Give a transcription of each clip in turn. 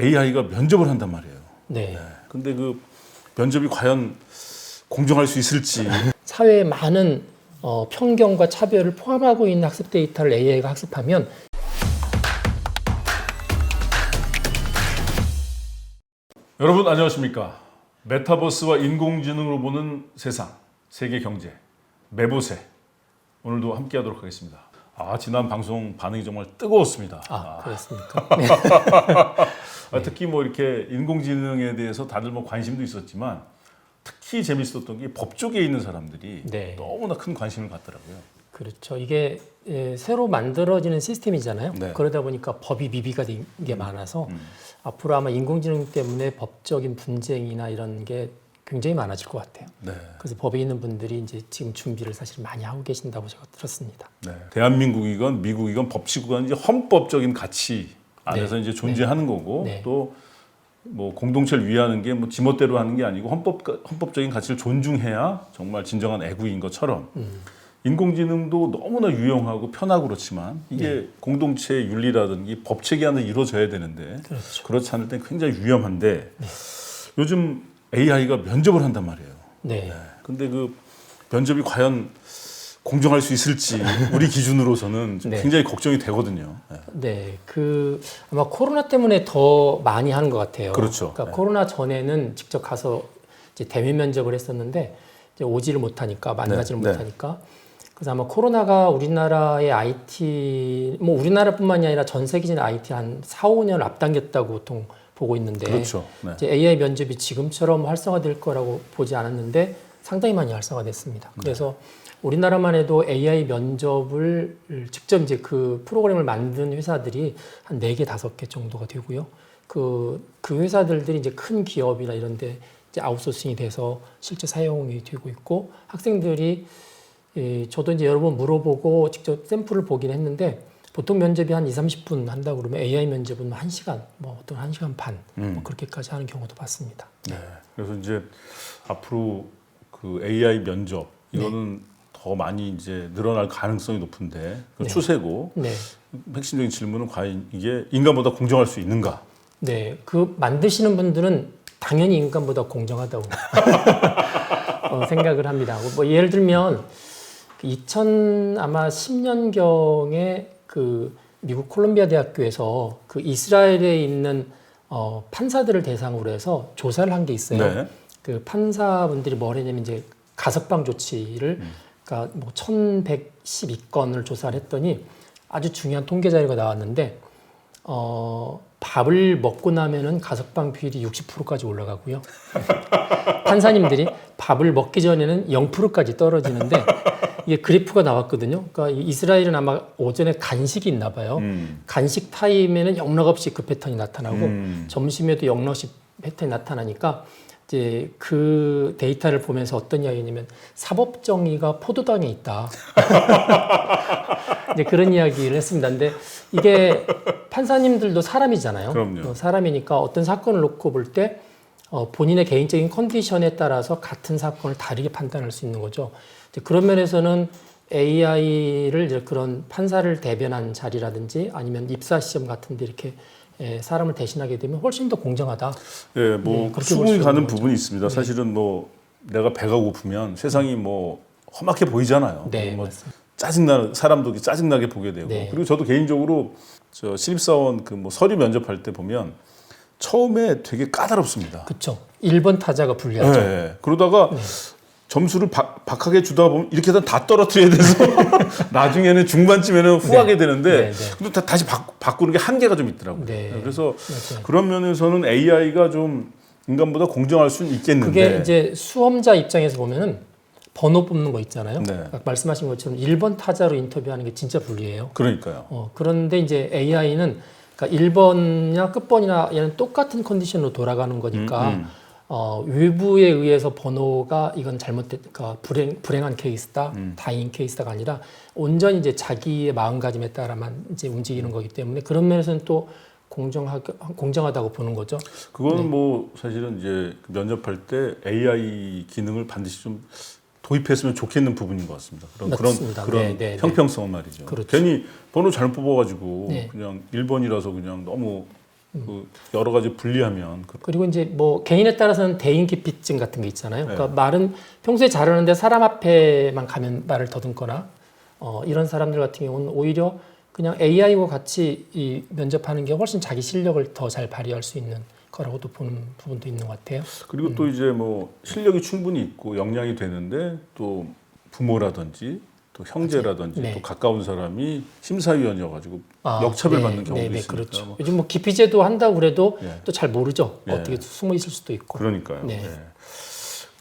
AI가 면접을 한단 말이에요. 네. 근데 그 면접이 과연 공정할 수 있을지 사회에 많은 어, 편견과 차별을 포함하고 있는 학습 데이터를 AI가 학습하면 여러분 안녕하십니까? 메타버스와 인공지능으로 보는 세상, 세계 경제, 매보세 오늘도 함께하도록 하겠습니다. 아 지난 방송 반응이 정말 뜨거웠습니다. 아, 그렇습니까? 네. 아, 특히 뭐 이렇게 인공지능에 대해서 다들 뭐 관심도 있었지만 특히 재밌었던 게법 쪽에 있는 사람들이 네. 너무나 큰 관심을 갖더라고요. 그렇죠. 이게 예, 새로 만들어지는 시스템이잖아요. 네. 그러다 보니까 법이 미비가 된 게 많아서 음. 앞으로 아마 인공지능 때문에 법적인 분쟁이나 이런 게 굉장히 많아질 것 같아요. 네. 그래서 법에 있는 분들이 이제 지금 준비를 사실 많이 하고 계신다고 제가 들었습니다. 네. 대한민국이건 미국이건 법치국은 이제 헌법적인 가치 안에서 이제 존재하는 거고 네. 또뭐 공동체를 위하는 게 뭐 지멋대로 하는 게 아니고 헌법 헌법적인 가치를 존중해야 정말 진정한 애국인 것처럼 음. 인공지능도 너무나 유용하고 편하고 그렇지만 이게 네. 공동체 윤리라든지 법 체계 안에 이루어져야 되는데 그렇죠. 그렇지 않을 땐 굉장히 위험한데 요즘 AI가 면접을 한단 말이에요. 네. 근데 그 면접이 과연 공정할 수 있을지 우리 기준으로서는 좀 네. 굉장히 걱정이 되거든요. 네. 네, 그 아마 코로나 때문에 더 많이 하는 것 같아요. 그렇죠. 그러니까 네. 코로나 전에는 직접 가서 이제 대면 면접을 했었는데 이제 오지를 못하니까 만나지를 네, 네. 못하니까 그래서 아마 코로나가 우리나라의 IT 뭐 우리나라뿐만이 아니라 전 세계적인 IT 한 4, 5년을 앞당겼다고 보통 보고 있는데 그렇죠. 네. 이제 AI 면접이 지금처럼 활성화될 거라고 보지 않았는데 상당히 많이 활성화됐습니다. 네. 그래서 우리나라만 해도 AI 면접을 직접 이제 그 프로그램을 만든 회사들이 한 네 개 다섯 개 정도가 되고요. 그, 그 회사들이 이제 큰 기업이나 이런 데 이제 아웃소싱이 돼서 실제 사용이 되고 있고 학생들이 예, 저도 이제 여러 번 물어보고 직접 샘플을 보긴 했는데 보통 면접이 한 2, 30분 한다고 그러면 AI 면접은 1시간, 뭐 어떤 1시간 반 음. 뭐 그렇게까지 하는 경우도 봤습니다. 네. 그래서 이제 앞으로 그 AI 면접 이거는 더 많이 이제 늘어날 가능성이 높은데 그 네. 추세고 네. 핵심적인 질문은 과연 이게 인간보다 공정할 수 있는가? 네, 그 만드시는 분들은 당연히 인간보다 공정하다고 어, 생각을 합니다. 뭐 예를 들면 2000 아마 10년 경에 그 미국 콜롬비아 대학교에서 그 이스라엘에 있는 어, 판사들을 대상으로 해서 조사를 한 게 있어요. 네. 그 판사분들이 뭘 했냐면 이제 가석방 조치를 그러니까 뭐 1112건을 조사를 했더니 아주 중요한 통계 자료가 나왔는데 어 밥을 먹고 나면은 가석방 비율이 60%까지 올라가고요. 판사님들이 밥을 먹기 전에는 0%까지 떨어지는데 이게 그래프가 나왔거든요. 그러니까 이 이스라엘은 아마 오전에 간식이 있나 봐요. 음. 간식 타임에는 영락 없이 그 패턴이 나타나고 음. 점심에도 영락 없이 패턴이 나타나니까 이제 그 데이터를 보면서 어떤 이야기냐면 사법 정의가 포도당에 있다. 이제 그런 이야기를 했습니다. 근데 이게 판사님들도 사람이잖아요. 그럼요. 어, 사람이니까 어떤 사건을 놓고 볼때 어, 본인의 개인적인 컨디션에 따라서 같은 사건을 다르게 판단할 수 있는 거죠. 그런 면에서는 AI를 그런 판사를 대변한 자리라든지 아니면 입사 시험 같은데 이렇게 예, 사람을 대신하게 되면 훨씬 더 공정하다. 예, 뭐 네, 수긍이 가는 거죠. 부분이 있습니다. 사실은 뭐 내가 배가 고프면 세상이 뭐 험악해 보이잖아요. 네, 뭐 맞습니다. 짜증나 사람도 짜증나게 보게 되고 네. 그리고 저도 개인적으로 저 신입사원 그 뭐 서류 면접할 때 보면 처음에 되게 까다롭습니다. 그렇죠. 1번 타자가 불리하죠. 예, 예. 그러다가 점수를 박, 박하게 주다 보면 이렇게 다 떨어뜨려야 돼서 나중에는 중반쯤에는 후하게 되는데 네, 네. 근데 다, 다시 바, 바꾸는 게 한계가 좀 있더라고요. 네. 그래서 맞아요. 그런 면에서는 AI가 좀 인간보다 공정할 수는 있겠는데 그게 이제 수험자 입장에서 보면은 번호 뽑는 거 있잖아요. 네. 아까 말씀하신 것처럼 1번 타자로 인터뷰하는 게 진짜 불리해요. 그러니까요. 어, 그런데 이제 AI는 그러니까 1번이나 끝번이나 얘는 똑같은 컨디션으로 돌아가는 거니까 음, 음. 어, 외부에 의해서 번호가 이건 잘못됐, 그러니까 불행, 불행한 케이스다, 음. 다행인 케이스다가 아니라 온전히 이제 자기의 마음가짐에 따라만 이제 움직이는 거기 때문에 그런 면에서는 또 공정하, 공정하다고 보는 거죠. 그거는 네. 뭐 사실은 이제 면접할 때 AI 기능을 반드시 좀 도입했으면 좋겠는 부분인 것 같습니다. 그런 맞습니다. 그런 네, 네, 네. 형평성은 말이죠. 그렇죠. 괜히 번호 잘못 뽑아가지고 네. 그냥 1번이라서 그냥 너무 그 여러 가지 분리하면 그 그리고 이제 뭐 개인에 따라서는 대인기피증 같은 게 있잖아요. 그러니까 네. 말은 평소에 잘하는데 사람 앞에만 가면 말을 더듬거나 어, 이런 사람들 같은 경우는 오히려 그냥 AI와 같이 이 면접하는 게 훨씬 자기 실력을 더 잘 발휘할 수 있는 거라고도 보는 부분도 있는 것 같아요. 그리고 또 이제 뭐 실력이 충분히 있고 역량이 되는데 또 부모라든지 또 형제라든지 네. 또 가까운 사람이 심사위원이어가지고 아, 역차별 네, 받는 경우도 네, 네, 있으니까 그렇죠. 뭐 요즘 뭐 기피제도 한다고 그래도 예. 또잘 모르죠. 예. 어떻게 숨어 있을 수도 있고. 그러니까요. 네.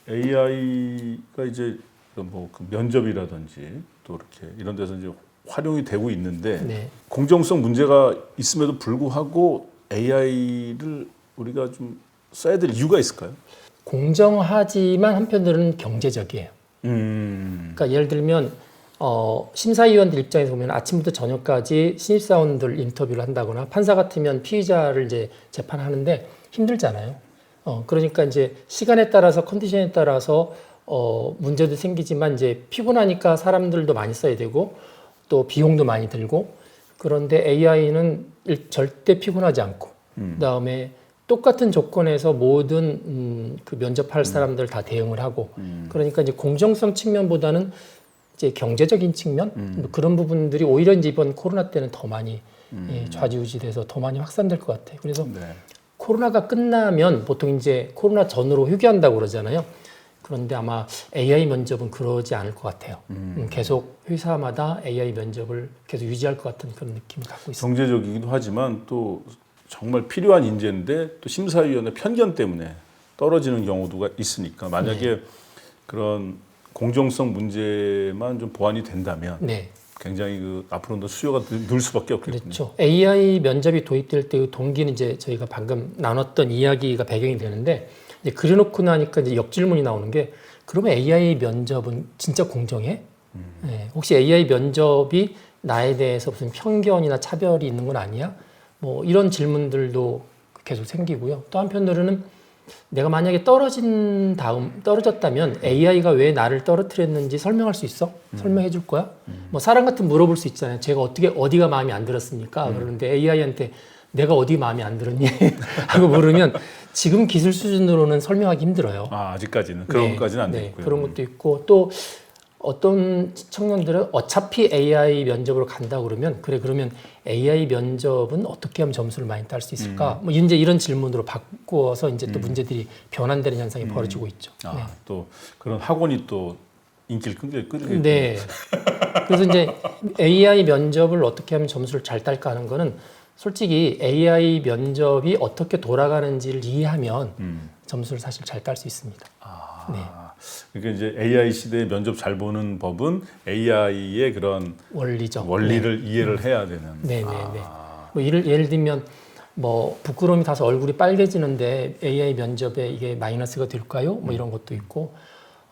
예. AI가 이제 뭐 그 면접이라든지 또 이렇게 이런 데서 이제 활용이 되고 있는데 네. 공정성 문제가 있음에도 불구하고 AI를 우리가 좀 써야 될 이유가 있을까요? 공정하지만 한편으로는 경제적이에요. 음. 그러니까 예를 들면 어, 심사위원들 입장에서 보면 아침부터 저녁까지 신입사원들 인터뷰를 한다거나 판사 같으면 피의자를 이제 재판하는데 힘들잖아요. 어, 그러니까 이제 시간에 따라서 컨디션에 따라서 어, 문제도 생기지만 이제 피곤하니까 사람들도 많이 써야 되고 또 비용도 많이 들고 그런데 AI는 절대 피곤하지 않고 음. 그다음에 똑같은 조건에서 모든 음, 그 면접할 사람들 다 대응을 하고 음. 그러니까 이제 공정성 측면보다는 이제 경제적인 측면 음. 뭐 그런 부분들이 오히려 이제 이번 코로나 때는 더 많이 음. 예, 좌지우지돼서 더 많이 확산될 것 같아요. 그래서 네. 코로나가 끝나면 보통 이제 코로나 전으로 휴교한다고 그러잖아요. 그런데 아마 AI 면접은 그러지 않을 것 같아요. 음, 계속 회사마다 AI 면접을 계속 유지할 것 같은 그런 느낌을 갖고 있습니다. 경제적이기도 하지만 또 정말 필요한 인재인데 또 심사위원의 편견 때문에 떨어지는 경우도 있으니까 만약에 네. 그런 공정성 문제만 좀 보완이 된다면 네. 굉장히 그 앞으로는 더 수요가 늘, 늘 수밖에 없겠군요. 그렇죠. AI 면접이 도입될 때그 동기는 이제 저희가 방금 나눴던 이야기가 배경이 되는데 이제 그려놓고 나니까 이제 역질문이 나오는 게 그러면 AI 면접은 진짜 공정해? 네. 혹시 AI 면접이 나에 대해서 무슨 편견이나 차별이 있는 건 아니야? 뭐 이런 질문들도 계속 생기고요. 또 한편으로는 내가 만약에 떨어진 다음 떨어졌다면 AI가 왜 나를 떨어뜨렸는지 설명할 수 있어? 설명해 줄 거야? 뭐 사람 같은 물어볼 수 있잖아요. 제가 어떻게 어디가 마음에 안 들었습니까? 그러는데 AI한테 내가 어디 마음에 안 들었니? 하고 물으면 지금 기술 수준으로는 설명하기 힘들어요. 아 아직까지는 그런 네, 것까지는 안 네, 됐고요. 그런 것도 있고 또 어떤 청년들은 어차피 AI 면접으로 간다 그러면 그래 그러면 AI 면접은 어떻게 하면 점수를 많이 딸 수 있을까? 음. 뭐 이제 이런 질문으로 바꾸어서 이제 또 문제들이 변환되는 현상이 벌어지고 있죠. 아, 네. 또 그런 학원이 또 인기를 끈게 끈게 네. 그래서 이제 AI 면접을 어떻게 하면 점수를 잘 딸까 하는 거는 솔직히 AI 면접이 어떻게 돌아가는지를 이해하면 음. 점수를 사실 잘 딸 수 있습니다. 아, 네. 그러니까 이제 AI 시대에 면접 잘 보는 법은 AI의 그런 원리죠. 원리를 이해를 해야 되는. 네, 네, 아, 네. 뭐 예를, 예를 들면 뭐 부끄러움이 타서 얼굴이 빨개지는데 AI 면접에 이게 마이너스가 될까요? 뭐 이런 것도 있고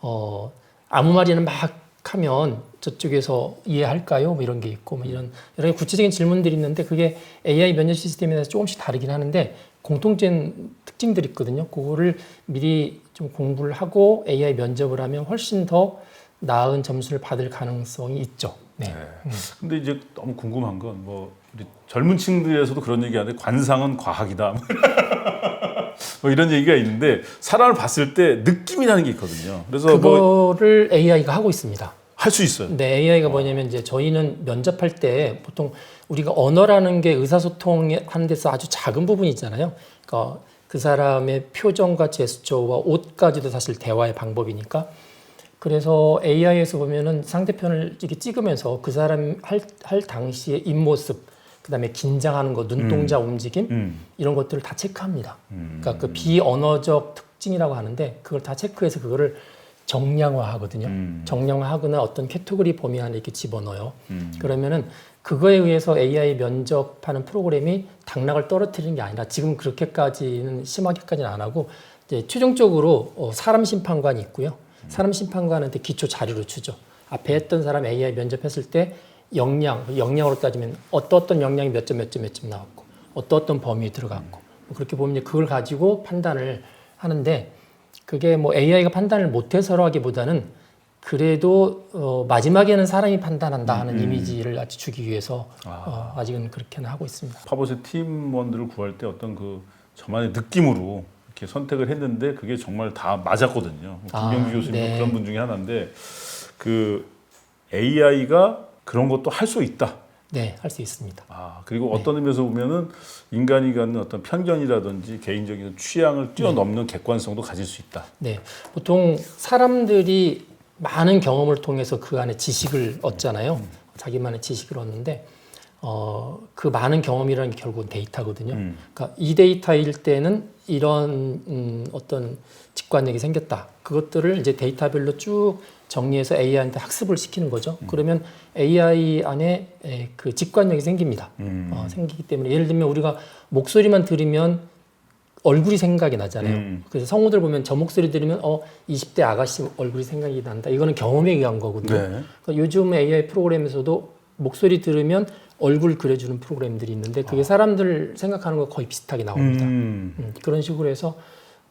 어 아무 말이나 막 하면 저쪽에서 이해할까요? 뭐 이런 게 있고 뭐 이런 여러 구체적인 질문들이 있는데 그게 AI 면접 시스템에 대해서 조금씩 다르긴 하는데 공통된 특징들이 있거든요. 그거를 미리 좀 공부를 하고 AI 면접을 하면 훨씬 더 나은 점수를 받을 가능성이 있죠. 네. 네. 근데 이제 너무 궁금한 건 뭐 우리 젊은 층들에서도 그런 얘기하는데 관상은 과학이다. 뭐 이런 얘기가 있는데 사람을 봤을 때 느낌이라는 게 있거든요. 그래서 뭐 그거를 AI가 하고 있습니다. 할 수 있어요. 근데 AI가 뭐냐면 이제 저희는 면접할 때 보통 우리가 언어라는 게 의사소통 하는 데서 아주 작은 부분이 있잖아요. 그러니까 그 사람의 표정과 제스처와 옷까지도 사실 대화의 방법이니까. 그래서 AI에서 보면은 상대편을 이렇게 찍으면서 그 사람 할, 할 당시의 입모습, 그 다음에 긴장하는 거, 눈동자 움직임, 음. 이런 것들을 다 체크합니다. 음. 그러니까 그 비언어적 특징이라고 하는데 그걸 다 체크해서 그거를 정량화하거든요. 음. 정량화하거나 어떤 캐테고리 범위 안에 이렇게 집어넣어요. 음. 그러면은 그거에 의해서 AI 면접하는 프로그램이 당락을 떨어뜨리는 게 아니라 지금 그렇게까지는 심하게까지는 안 하고 이제 최종적으로 어, 사람 심판관이 있고요. 사람 심판관한테 기초 자료를 주죠. 앞에 했던 사람 AI 면접했을 때 역량, 역량으로 따지면 어떤 어떤 역량이 몇 점 몇 점 몇 점 나왔고 어떤 어떤 범위에 들어갔고 뭐 그렇게 보면 이제 그걸 가지고 판단을 하는데 그게 뭐 AI가 판단을 못해서라기보다는 그래도 어, 마지막에는 사람이 판단한다 음, 하는 이미지를 주기 위해서 어, 아직은 그렇게는 하고 있습니다. 파봇의 팀원들을 구할 때 어떤 그 저만의 느낌으로 이렇게 선택을 했는데 그게 정말 다 맞았거든요. 아, 김병주 교수님 네. 그런 분 중에 하나인데 그 AI가 그런 것도 할 수 있다. 네, 할 수 있습니다. 아 그리고 어떤 의미에서 보면은 인간이 갖는 어떤 편견이라든지 개인적인 취향을 뛰어넘는 객관성도 가질 수 있다. 네, 보통 사람들이 많은 경험을 통해서 그 안에 지식을 얻잖아요. 자기만의 지식을 얻는데 어, 그 많은 경험이라는 게 결국은 데이터거든요. 음. 그러니까 이 데이터일 때는 이런 음, 어떤 직관력이 생겼다. 그것들을 이제 데이터별로 쭉 정리해서 AI한테 학습을 시키는 거죠. 그러면 AI 안에 에, 그 직관력이 생깁니다. 음. 어, 생기기 때문에 예를 들면 우리가 목소리만 들으면 얼굴이 생각이 나잖아요. 음. 그래서 성우들 보면 저 목소리 들으면 어 20대 아가씨 얼굴이 생각이 난다. 이거는 경험에 의한 거거든요. 네. 그러니까 요즘 AI 프로그램에서도 목소리 들으면 얼굴 그려주는 프로그램들이 있는데 그게 사람들 생각하는 거 거의 비슷하게 나옵니다. 음. 음, 그런 식으로 해서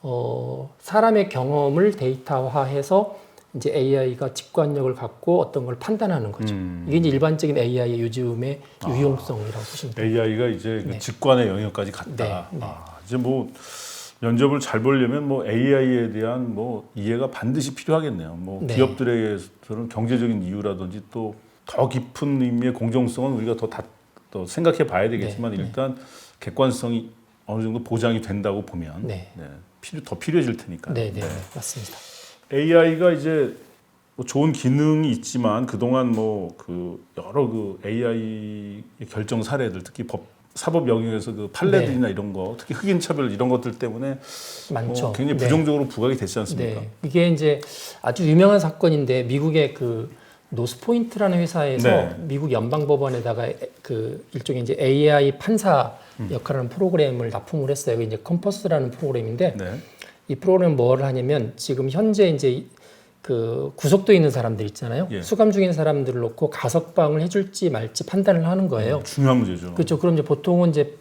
어, 사람의 경험을 데이터화해서 이제 AI가 직관력을 갖고 어떤 걸 판단하는 거죠. 음. 이게 이제 일반적인 AI의 요즘의 유용성이라고 보시면 돼요. AI가 이제 그 네. 직관의 영역까지 갔다. 네, 네. 아, 이제 뭐 면접을 잘 보려면 뭐 AI에 대한 뭐 이해가 반드시 필요하겠네요. 뭐 네. 기업들에게서는 경제적인 이유라든지 또 더 깊은 의미의 공정성은 우리가 더 다 더 생각해 봐야 되겠지만 네, 네. 일단 객관성이 어느 정도 보장이 된다고 보면 네. 네, 필요 더 필요해질 테니까. 네, 네, 맞습니다. AI가 이제 뭐 좋은 기능이 있지만 그동안 뭐 그 여러 그 AI 결정 사례들 특히 법 사법 영역에서 그 판례들이나 이런 거 특히 흑인 차별 이런 것들 때문에 많죠. 뭐 굉장히 네. 부정적으로 부각이 됐지 않습니까? 네, 이게 이제 아주 유명한 사건인데 미국의 그 노스포인트라는 회사에서 네. 미국 연방법원에다가 에- 그 일종의 이제 AI 판사 음. 역할하는 프로그램을 납품을 했어요. 이제 컴퍼스라는 프로그램인데 네. 이 프로그램은 뭐를 하냐면 지금 현재 이제 그 구속돼 있는 사람들 있잖아요. 예. 수감 중인 사람들을 놓고 가석방을 해줄지 말지 판단을 하는 거예요. 중요한 문제죠. 그렇죠. 그럼 이제 보통은 이제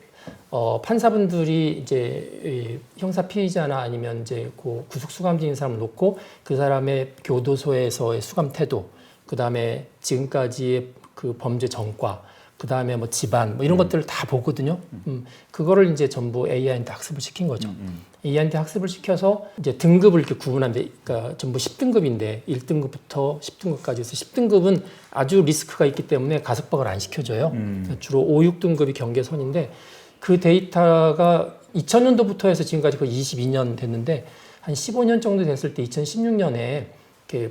어, 판사분들이 이제 이 형사 피의자나 아니면 이제 그 구속 수감 중인 사람을 놓고 그 사람의 교도소에서의 수감 태도, 그 다음에 지금까지의 그 범죄 전과, 그 다음에 뭐 집안 뭐 이런 것들을 다 보거든요. 음, 그거를 이제 전부 AI한테 학습을 시킨 거죠. 음, AI한테 학습을 시켜서 이제 등급을 이렇게 구분하는데, 그러니까 전부 10등급인데 1등급부터 10등급까지 해서 10등급은 아주 리스크가 있기 때문에 가석방을 안 시켜줘요. 음. 주로 5, 6등급이 경계선인데 그 데이터가 2000년도부터 해서 지금까지 거의 22년 됐는데 한 15년 정도 됐을 때 2016년에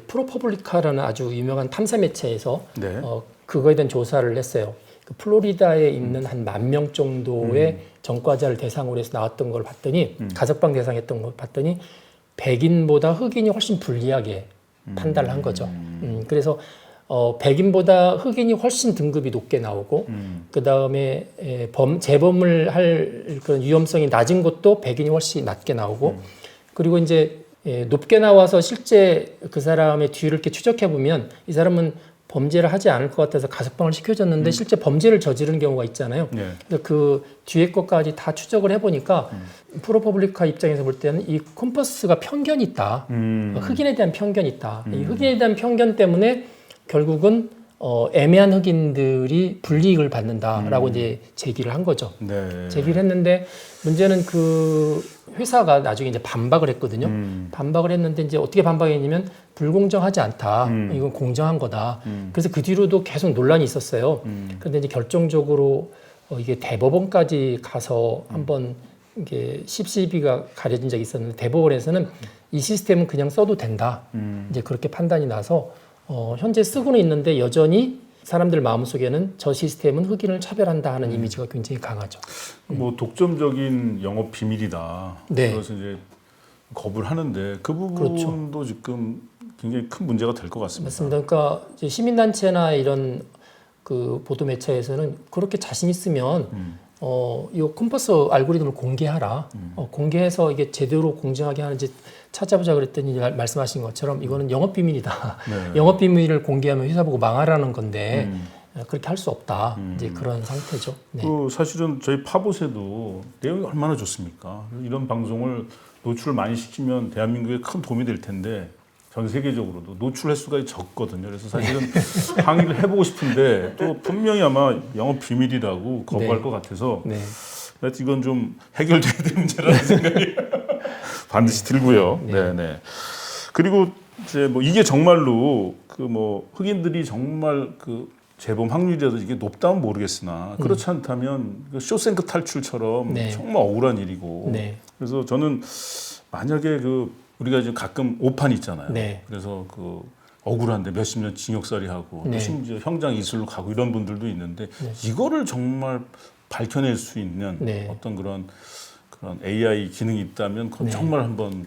프로퍼블리카라는 아주 유명한 탐사 매체에서 네. 어, 그거에 대한 조사를 했어요. 그 플로리다에 있는 한 만 명 정도의 전과자를 대상으로 해서 나왔던 걸 봤더니 가석방 대상했던 걸 봤더니 백인보다 흑인이 훨씬 불리하게 판단을 한 거죠. 음, 그래서 어, 백인보다 흑인이 훨씬 등급이 높게 나오고 음. 그 다음에 범 재범을 할 그런 위험성이 낮은 것도 백인이 훨씬 낮게 나오고 그리고 이제 예, 높게 나와서 실제 그 사람의 뒤를 이렇게 추적해 보면 이 사람은 범죄를 하지 않을 것 같아서 가석방을 시켜줬는데 실제 범죄를 저지르는 경우가 있잖아요. 네. 그 뒤에 것까지 다 추적을 해보니까 프로퍼블리카 입장에서 볼 때는 이 컴퍼스가 편견이 있다. 음. 흑인에 대한 편견이 있다. 이 흑인에 대한 편견 때문에 결국은 어, 애매한 흑인들이 불이익을 받는다라고 이제 제기를 한 거죠. 네. 제기를 했는데 문제는 그 회사가 나중에 이제 반박을 했거든요. 음. 반박을 했는데 이제 어떻게 반박했냐면 불공정하지 않다. 음. 이건 공정한 거다. 음. 그래서 그 뒤로도 계속 논란이 있었어요. 음. 그런데 이제 결정적으로 어, 이게 대법원까지 가서 한번 이게 십시비가 가려진 적이 있었는데 대법원에서는 이 시스템은 그냥 써도 된다. 음. 이제 그렇게 판단이 나서 어, 현재 쓰고는 있는데 여전히 사람들 마음속에는 저 시스템은 흑인을 차별한다 하는 이미지가 굉장히 강하죠. 뭐 독점적인 영업 비밀이다. 네. 그래서 이제 거부를 하는데 그 부분도 지금 굉장히 큰 문제가 될 것 같습니다. 맞습니다. 그러니까 시민단체나 이런 그 보도 매체에서는 그렇게 자신 있으면 음. 어, 이 컴퍼스 알고리즘을 공개하라. 어, 공개해서 이게 제대로 공정하게 하는지 찾아보자 그랬더니 말- 말씀하신 것처럼 이거는 영업 비밀이다. 네. 영업 비밀을 공개하면 회사 보고 망하라는 건데 음. 어, 그렇게 할 수 없다. 이제 그런 상태죠. 네. 그 사실은 저희 파봇에도 내용이 얼마나 좋습니까? 이런 방송을 노출을 많이 시키면 대한민국에 큰 도움이 될 텐데 전 세계적으로도 노출 횟수가 적거든요. 그래서 사실은 항의를 해보고 싶은데 또 분명히 아마 영업 비밀이라고 거부할 네. 것 같아서 네. 이건 좀 해결돼야 될 문제라는 생각이 반드시 들고요. 네. 네, 네. 그리고 이제 뭐 이게 정말로 그 뭐 흑인들이 정말 그 재범 확률이라도 이게 높다면 모르겠으나 그렇지 않다면 그 쇼생크 탈출처럼 음. 네. 정말 억울한 일이고 네. 그래서 저는 만약에 그 우리가 지금 가끔 오판 있잖아요. 네. 그래서 그 억울한데 몇십 년 징역살이 하고 또 네. 심지어 형장 이술로 가고 이런 분들도 있는데 이거를 정말 밝혀낼 수 있는 네. 어떤 그런 그런 AI 기능이 있다면 그건 네. 정말 한번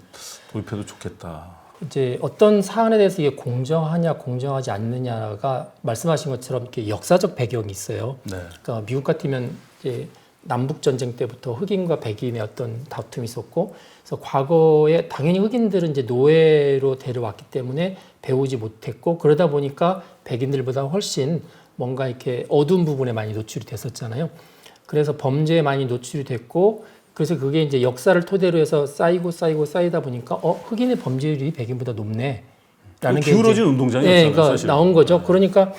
도입해도 좋겠다. 이제 어떤 사안에 대해서 이게 공정하냐 공정하지 않느냐가 말씀하신 것처럼 이렇게 역사적 배경이 있어요. 네. 그러니까 미국 같으면 이제 남북 전쟁 때부터 흑인과 백인의 어떤 다툼이 있었고, 그래서 과거에 당연히 흑인들은 이제 노예로 데려왔기 때문에 배우지 못했고 그러다 보니까 백인들보다 훨씬 뭔가 이렇게 어두운 부분에 많이 노출이 됐었잖아요. 그래서 범죄에 많이 노출이 됐고, 그래서 그게 이제 역사를 토대로 해서 쌓이고 쌓이고 쌓이다 보니까 어 흑인의 범죄율이 백인보다 높네. 라는 게 이제 기울어진 운동장이었잖아요. 예, 그러니까 사실. 나온 거죠. 그러니까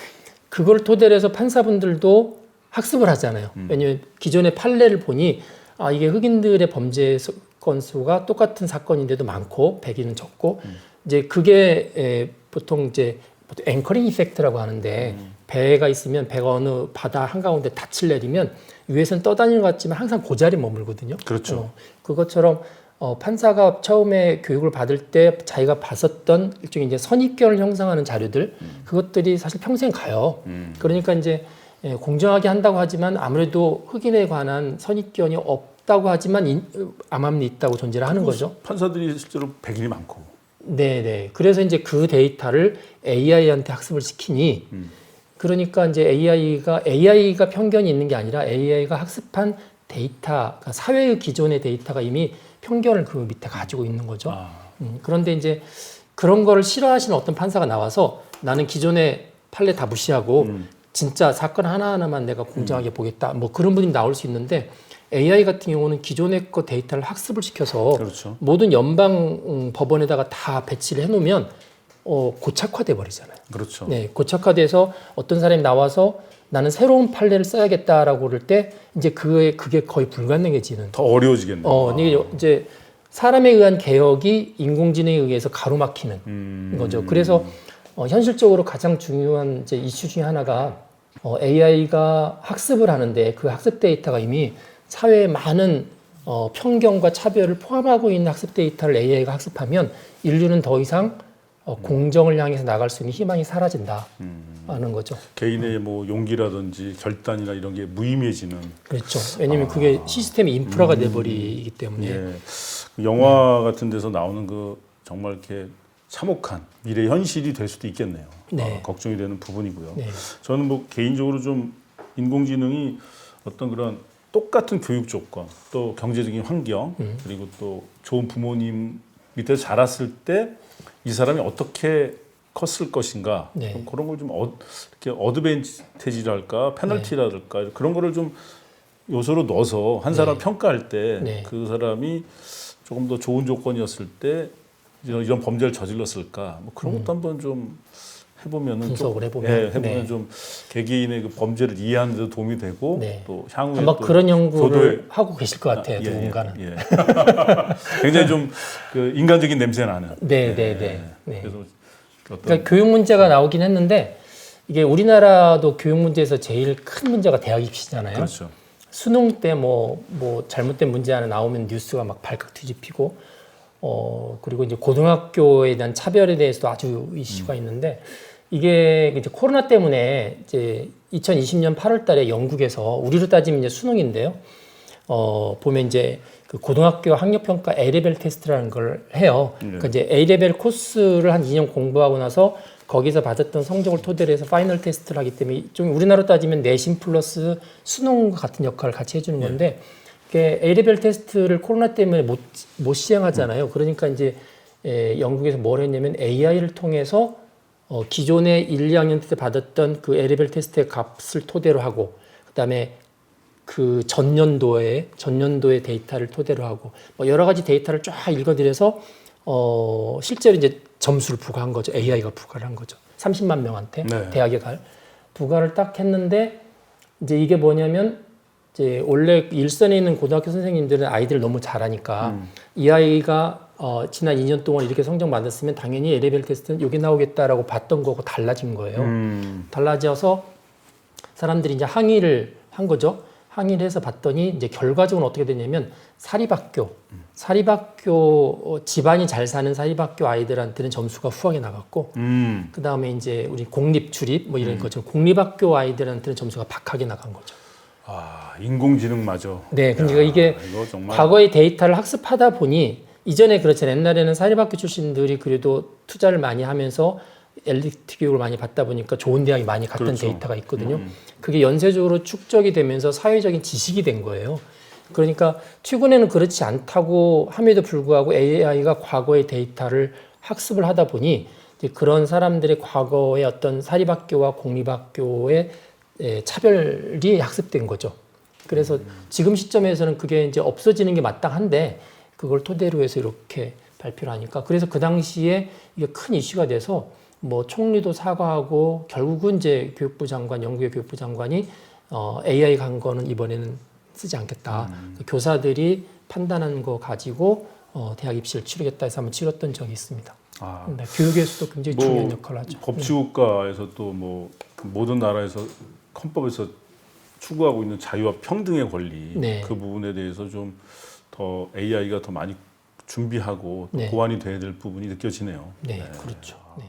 그걸 토대로 해서 판사분들도 학습을 하잖아요. 음. 왜냐하면 기존의 판례를 보니 아 이게 흑인들의 범죄 수- 건수가 똑같은 사건인데도 많고 백인은 적고 음. 이제 그게 에, 보통 이제 보통 앵커링 이펙트라고 하는데 음. 배가 있으면 배가 어느 바다 한가운데 닻을 내리면 위에서는 떠다니는 것 같지만 항상 그 자리에 머물거든요. 그렇죠. 어, 그것처럼 어, 판사가 처음에 교육을 받을 때 자기가 봤었던 일종의 이제 선입견을 형성하는 자료들 그것들이 사실 평생 가요. 음. 그러니까 이제 예, 공정하게 한다고 하지만 아무래도 흑인에 관한 선입견이 없다고 하지만 인, 암암리 있다고 존재를 하는 거죠. 판사들이 실제로 백인이 많고. 네, 네. 그래서 이제 그 데이터를 AI한테 학습을 시키니 음. 그러니까 이제 AI가 AI가 편견이 있는 게 아니라 AI가 학습한 데이터, 그러니까 사회의 기존의 데이터가 이미 편견을 그 밑에 가지고 있는 거죠. 아, 음, 그런데 이제 그런 거를 싫어하시는 어떤 판사가 나와서 나는 기존의 판례 다 무시하고 음. 진짜 사건 하나하나만 내가 공정하게 보겠다. 뭐 그런 분이 나올 수 있는데 AI 같은 경우는 기존의 거 데이터를 학습을 시켜서 그렇죠. 모든 연방 음, 법원에다가 다 배치를 해놓으면 어, 고착화돼 버리잖아요. 그렇죠. 네, 고착화돼서 어떤 사람이 나와서 나는 새로운 판례를 써야겠다라고 그럴 때 이제 그게 그게 거의 불가능해지는. 더 어려워지겠네요. 어, 이게 이제 사람에 의한 개혁이 인공지능에 의해서 가로막히는 음. 거죠. 그래서 어, 현실적으로 가장 중요한 이제 이슈 중에 하나가 어, AI가 학습을 하는데 그 학습 데이터가 이미 사회에 많은 어, 편견과 차별을 포함하고 있는 학습 데이터를 AI가 학습하면 인류는 더 이상 어, 공정을 향해서 나갈 수 있는 희망이 사라진다. 하는 거죠. 개인의 뭐 용기라든지 결단이나 이런 게 무의미해지는 그렇죠. 왜냐하면 그게 시스템의 인프라가 돼버리기 때문에. 예. 그 영화 같은 데서 나오는 그 정말 이렇게 참혹한 미래 현실이 될 수도 있겠네요. 네. 아, 걱정이 되는 부분이고요. 네. 저는 뭐 개인적으로 좀 인공지능이 어떤 그런 똑같은 교육 조건, 또 경제적인 환경, 음. 그리고 또 좋은 부모님 밑에서 자랐을 때 이 사람이 어떻게 컸을 것인가 네. 좀 그런 걸 좀 어, 이렇게 어드밴티지랄까 페널티랄까 그런 거를 좀 요소로 넣어서 한 사람 평가할 때 네. 그 사람이 조금 더 좋은 조건이었을 때 이런, 이런 범죄를 저질렀을까 뭐 그런 것도 한번 좀 해보면은 음. 분석을 좀, 해보면. 예, 해보면 네. 좀 개개인의 그 범죄를 이해하는 데도 도움이 되고 네. 또 향후에 아마 또 그런 연구를 교도에- 하고 계실 것 같아요. 아, 예, 누군가는. 예, 예. 굉장히 좀 그 인간적인 냄새 나는. 네, 네, 네. 네. 그래서 어떤 그러니까 교육 문제가 나오긴 했는데 이게 우리나라도 교육 문제에서 제일 큰 문제가 대학 입시잖아요. 그렇죠. 수능 때 뭐 뭐 잘못된 문제 하나 나오면 뉴스가 막 발칵 뒤집히고 어 그리고 이제 고등학교에 대한 차별에 대해서도 아주 이슈가 있는데 이게 이제 코로나 때문에 이제 2020년 8월 달에 영국에서 우리로 따지면 이제 수능인데요. 어 보면 이제 그 고등학교 학력 평가 A레벨 테스트라는 걸 해요. 그러니까 이제 A레벨 코스를 한 2년 공부하고 나서 거기서 받았던 성적을 토대로 해서 파이널 테스트를 하기 때문에 좀 우리나라로 따지면 내신 플러스 수능과 같은 역할을 같이 해주는 건데 이게 A레벨 테스트를 코로나 때문에 못, 못 시행하잖아요. 그러니까 이제 에, 영국에서 뭘 했냐면 AI를 통해서 어, 기존에 1, 2학년 때 받았던 그 A레벨 테스트의 값을 토대로 하고 그다음에 그 전년도에 전년도의 데이터를 토대로 하고 뭐 여러 가지 데이터를 쫙 읽어드려서 어 실제로 이제 점수를 부과한 거죠. AI가 부과를 한 거죠. 30만 명한테 네. 대학에 갈 부과를 딱 했는데 이제 이게 뭐냐면 이제 원래 일선에 있는 고등학교 선생님들은 아이들을 너무 잘하니까 이 아이가 어, 지난 2년 동안 이렇게 성적 받았으면 당연히 에레벨 테스트는 여기 나오겠다라고 봤던 거고 달라진 거예요. 음. 달라져서 사람들이 이제 항의를 한 거죠. 항의를 해서 봤더니 이제 결과적으로 어떻게 되냐면 사립학교, 사립학교 어, 집안이 잘 사는 사립학교 아이들한테는 점수가 후하게 나갔고 음. 그 다음에 이제 우리 공립 주립 뭐 이런 것처럼 공립학교 아이들한테는 점수가 박하게 나간 거죠. 아 인공지능 맞아. 네, 그러니까 이게 이거 정말 과거의 데이터를 학습하다 보니 이전에 그렇잖아요. 옛날에는 사립학교 출신들이 그래도 투자를 많이 하면서 엘리트 교육을 많이 받다 보니까 좋은 대학이 많이 갔던 그렇죠. 데이터가 있거든요. 그게 연쇄적으로 축적이 되면서 사회적인 지식이 된 거예요. 그러니까 최근에는 그렇지 않다고 함에도 불구하고 AI가 과거의 데이터를 학습을 하다 보니 이제 그런 사람들의 과거의 어떤 사립학교와 공립학교의 에, 차별이 학습된 거죠. 그래서 지금 시점에서는 그게 이제 없어지는 게 마땅한데 그걸 토대로 해서 이렇게 발표를 하니까 그래서 그 당시에 이게 큰 이슈가 돼서 뭐 총리도 사과하고 결국은 이제 교육부 장관, 영국의 교육부 장관이 어, AI 간 거는 이번에는 쓰지 않겠다. 그 교사들이 판단한 거 가지고 어, 대학 입시를 치르겠다 해서 한번 치렀던 적이 있습니다. 아, 네, 교육에서도 굉장히 뭐 중요한 역할을 하죠. 법치국가에서 또뭐 모든 나라에서 헌법에서 추구하고 있는 자유와 평등의 권리 네. 그 부분에 대해서 좀 더 AI가 더 많이 준비하고 또 네. 고안이 돼야 될 부분이 느껴지네요. 네, 그렇죠. 네.